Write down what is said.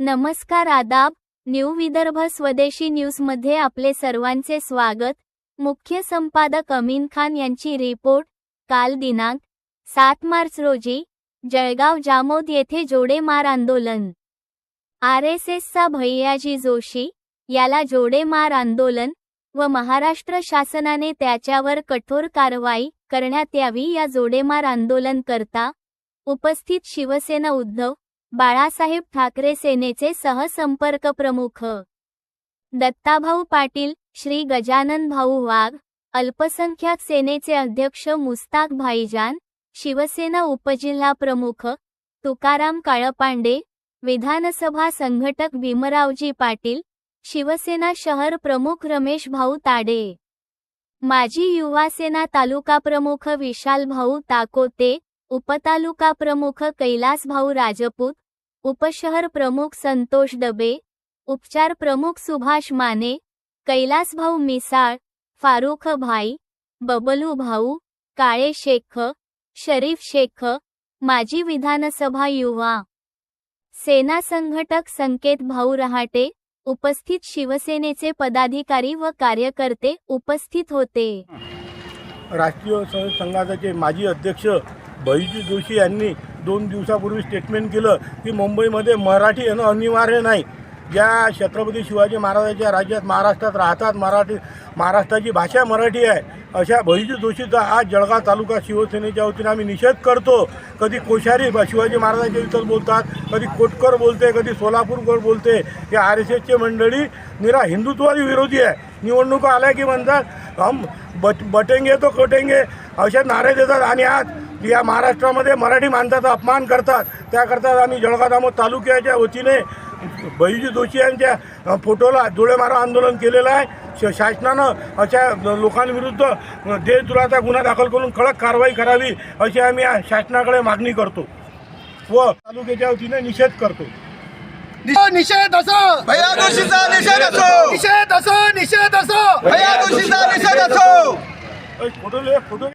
नमस्कार आदाब न्यू विदर्भ स्वदेशी न्यूजमध्ये आपले सर्वांचे स्वागत. मुख्य संपादक अमीन खान यांची रिपोर्ट काल दिनांक सात मार्च रोजी जळगाव जामोद येथे जोडेमार आंदोलन. आर एस एसचा भैयाजी जोशी याला जोडेमार आंदोलन व महाराष्ट्र शासनाने त्याच्यावर कठोर कारवाई करण्यात यावी या जोडेमार आंदोलन करता उपस्थित शिवसेना उद्धव बाळासाहेब ठाकरे सेनेचे सहसंपर्क प्रमुख. दत्ताभाऊ पाटील श्री गजानन भाऊ वाघ अल्पसंख्याक सेनेचे अध्यक्ष मुस्ताक भाईजान शिवसेना उपजिल्हा प्रमुख तुकाराम काळपांडे विधानसभा संघटक भीमरावजी पाटील शिवसेना शहर प्रमुख रमेश भाऊ ताडे. माजी युवासेना तालुका प्रमुख विशाल भाऊ ताकोते उपतालुका प्रमुख कैलास भाऊ राजपूत उपशहर प्रमुख संतोष डबे उपचार प्रमुख सुभाष माने कैलास भाऊ मिसाळ फारुख भाई बबलू भाऊ काळे शेख शरीफ शेख माजी विधानसभा युवा. सेना संघटक संकेत भाऊ रहाटे उपस्थित शिवसेनेचे पदाधिकारी व कार्यकर्ते उपस्थित होते. राष्ट्रीय स- संघाचे माजी अध्यक्ष बहिजी जोशी यांनी दोन दिवसापूर्वी स्टेटमेंट केलं की मुंबईमध्ये मराठी येणं अनिवार्य नाही. ज्या छत्रपती शिवाजी महाराजांच्या राज्यात महाराष्ट्रात राहतात मराठी महाराष्ट्राची भाषा मराठी आहे अशा भैजी जोशीचा आज जळगाव तालुका शिवसेनेच्या वतीने आम्ही निषेध करतो. कधी कोश्यारी शिवाजी महाराजांच्या विषयात बोलतात कधी कोटकर बोलते कधी सोलापूरकर बोलते. हे आर एस एसचे मंडळी निरा हिंदुत्वादी विरोधी आहे. निवडणुका आल्या की म्हणतात हम बट बटेंगे तो कटेंगे असे नारे देतात आणि आज या महाराष्ट्रामध्ये मराठी माणसाचा अपमान करतात. त्याकरता आम्ही जळगाव दामोद तालुक्याच्या वतीने बहिजी जोशी यांच्या फोटोला डोळे मारा आंदोलन केलेलं आहे. श शासनानं अशा लोकांविरुद्ध देशद्रोहाचा गुन्हा दाखल करून कडक कारवाई करावी अशी आम्ही या शासनाकडे मागणी करतो व तालुक्याच्या वतीने निषेध करतो. निषेध निषेध असो! भैया दोषीचा निषेध असो! निषेध असो निषेध असो! भैया दोषीचा निषेध असो! Photo photo